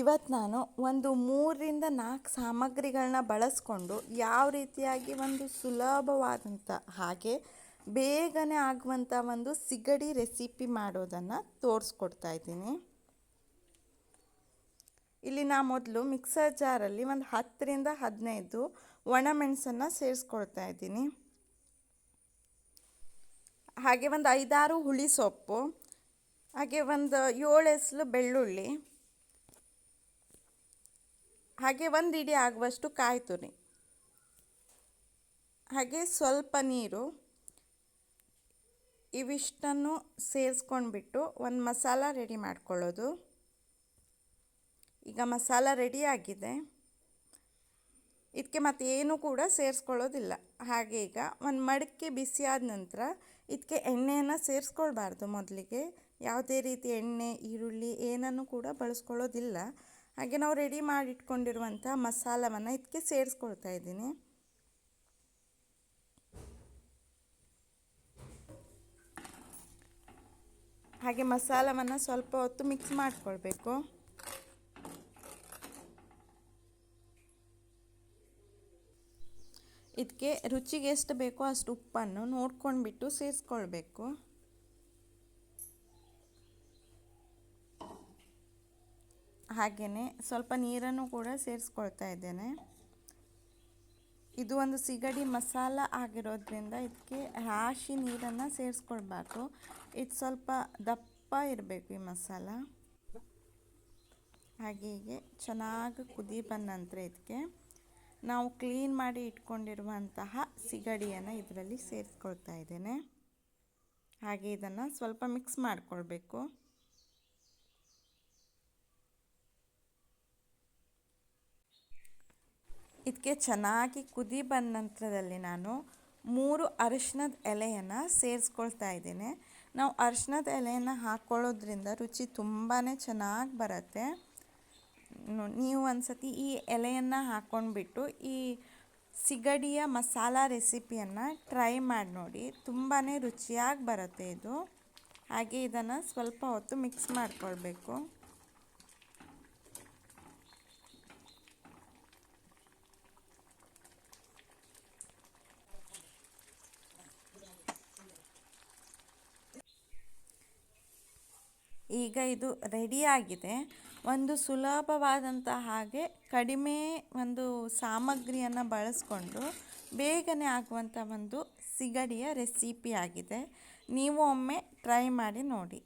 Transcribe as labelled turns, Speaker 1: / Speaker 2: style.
Speaker 1: ಇವತ್ತು ನಾನು ಒಂದು ಮೂರರಿಂದ ನಾಲ್ಕು ಸಾಮಗ್ರಿಗಳನ್ನ ಬಳಸ್ಕೊಂಡು ಯಾವ ರೀತಿಯಾಗಿ ಒಂದು ಸುಲಭವಾದಂಥ ಹಾಗೆ ಬೇಗನೆ ಆಗುವಂಥ ಒಂದು ಸಿಗಡಿ ರೆಸಿಪಿ ಮಾಡೋದನ್ನು ತೋರಿಸ್ಕೊಡ್ತಾ ಇದ್ದೀನಿ. ಇಲ್ಲಿ ನಾ ಮೊದಲು ಮಿಕ್ಸರ್ ಜಾರಲ್ಲಿ ಒಂದು ಹತ್ತರಿಂದ ಹದಿನೈದು ಒಣಮೆಣಸನ್ನು ಸೇರಿಸ್ಕೊಳ್ತಾ ಇದ್ದೀನಿ. ಹಾಗೆ ಒಂದು ಐದಾರು ಹುಳಿ ಸೊಪ್ಪು, ಹಾಗೆ ಒಂದು ಏಳು ಎಸಲು ಬೆಳ್ಳುಳ್ಳಿ ಹಾಗೆ ಒಂದು ಇಡಿ ಆಗುವಷ್ಟು ಕಾಯಿ ತುರಿ ಹಾಗೆ ಸ್ವಲ್ಪ ನೀರು, ಇವಿಷ್ಟನ್ನು ಸೇರಿಸ್ಕೊಂಡ್ಬಿಟ್ಟು ಒಂದು ಮಸಾಲ ರೆಡಿ ಮಾಡ್ಕೊಳ್ಳೋದು. ಈಗ ಮಸಾಲ ರೆಡಿ ಆಗಿದೆ. ಇದಕ್ಕೆ ಮತ್ತೆ ಏನೂ ಕೂಡ ಸೇರಿಸ್ಕೊಳ್ಳೋದಿಲ್ಲ. ಹಾಗೆ ಈಗ ಒಂದು ಮಡಕೆ ಬಿಸಿ ಆದ ನಂತರ ಇದಕ್ಕೆ ಎಣ್ಣೆಯನ್ನು ಸೇರಿಸ್ಕೊಳ್ಬಾರ್ದು ಮೊದಲಿಗೆ. ಯಾವುದೇ ರೀತಿ ಎಣ್ಣೆ, ಈರುಳ್ಳಿ ಏನನ್ನು ಕೂಡ ಬಳಸ್ಕೊಳ್ಳೋದಿಲ್ಲ. ಹಾಗೆ ನಾವು ರೆಡಿ ಮಾಡಿ ಇಟ್ಕೊಂಡಿರುವಂಥ ಮಸಾಲವನ್ನು ಇದಕ್ಕೆ ಸೇರಿಸ್ಕೊಳ್ತಾ ಇದ್ದೀನಿ. ಹಾಗೆ ಮಸಾಲವನ್ನು ಸ್ವಲ್ಪ ಹೊತ್ತು ಮಿಕ್ಸ್ ಮಾಡಿಕೊಳ್ಬೇಕು. ಇದಕ್ಕೆ ರುಚಿಗೆ ಎಷ್ಟು ಬೇಕೋ ಅಷ್ಟು ಉಪ್ಪನ್ನು ನೋಡ್ಕೊಂಡ್ಬಿಟ್ಟು ಸೇರಿಸ್ಕೊಳ್ಬೇಕು. ಹಾಗೆಯೇ ಸ್ವಲ್ಪ ನೀರನ್ನು ಕೂಡ ಸೇರಿಸ್ಕೊಳ್ತಾ ಇದ್ದೇನೆ. ಇದು ಒಂದು ಸಿಗಡಿ ಮಸಾಲ ಆಗಿರೋದ್ರಿಂದ ಇದಕ್ಕೆ ರಾಶಿ ನೀರನ್ನು ಸೇರಿಸ್ಕೊಳ್ಬಾರ್ದು. ಇದು ಸ್ವಲ್ಪ ದಪ್ಪ ಇರಬೇಕು ಈ ಮಸಾಲ. ಹಾಗೆ ಚೆನ್ನಾಗಿ ಕುದಿ ಬಂದ ನಂತರ ಇದಕ್ಕೆ ನಾವು ಕ್ಲೀನ್ ಮಾಡಿ ಇಟ್ಕೊಂಡಿರುವಂತಹ ಸಿಗಡಿಯನ್ನು ಇದರಲ್ಲಿ ಸೇರಿಸ್ಕೊಳ್ತಾ ಇದ್ದೇನೆ. ಹಾಗೆ ಇದನ್ನು ಸ್ವಲ್ಪ ಮಿಕ್ಸ್ ಮಾಡಿಕೊಳ್ಬೇಕು. ಇದಕ್ಕೆ ಚೆನ್ನಾಗಿ ಕುದಿ ಬಂದ ನಂತರದಲ್ಲಿ ನಾನು ಮೂರು ಅರಿಶಿನದ ಎಲೆಯನ್ನು ಸೇರಿಸ್ಕೊಳ್ತಾ ಇದ್ದೀನಿ. ನಾವು ಅರಿಶಿನದ ಎಲೆಯನ್ನು ಹಾಕ್ಕೊಳ್ಳೋದ್ರಿಂದ ರುಚಿ ತುಂಬಾ ಚೆನ್ನಾಗಿ ಬರುತ್ತೆ. ನೀವು ಒಂದು ಸತಿ ಈ ಎಲೆಯನ್ನು ಹಾಕ್ಕೊಂಡ್ಬಿಟ್ಟು ಈ ಸಿಗಡಿಯ ಮಸಾಲ ರೆಸಿಪಿಯನ್ನು ಟ್ರೈ ಮಾಡಿ ನೋಡಿ. ತುಂಬಾ ರುಚಿಯಾಗಿ ಬರುತ್ತೆ ಇದು. ಹಾಗೆ ಇದನ್ನು ಸ್ವಲ್ಪ ಹೊತ್ತು ಮಿಕ್ಸ್ ಮಾಡಿಕೊಳ್ಬೇಕು. ಈಗ ಇದು ರೆಡಿಯಾಗಿದೆ ಒಂದು ಸುಲಭವಾದಂಥ ಹಾಗೆ ಕಡಿಮೆ ಒಂದು ಸಾಮಗ್ರಿಯನ್ನು ಬಳಸ್ಕೊಂಡು ಬೇಗನೆ ಆಗುವಂಥ ಒಂದು ಸಿಗಡಿಯ ರೆಸಿಪಿ ಆಗಿದೆ. ನೀವು ಒಮ್ಮೆ ಟ್ರೈ ಮಾಡಿ ನೋಡಿ.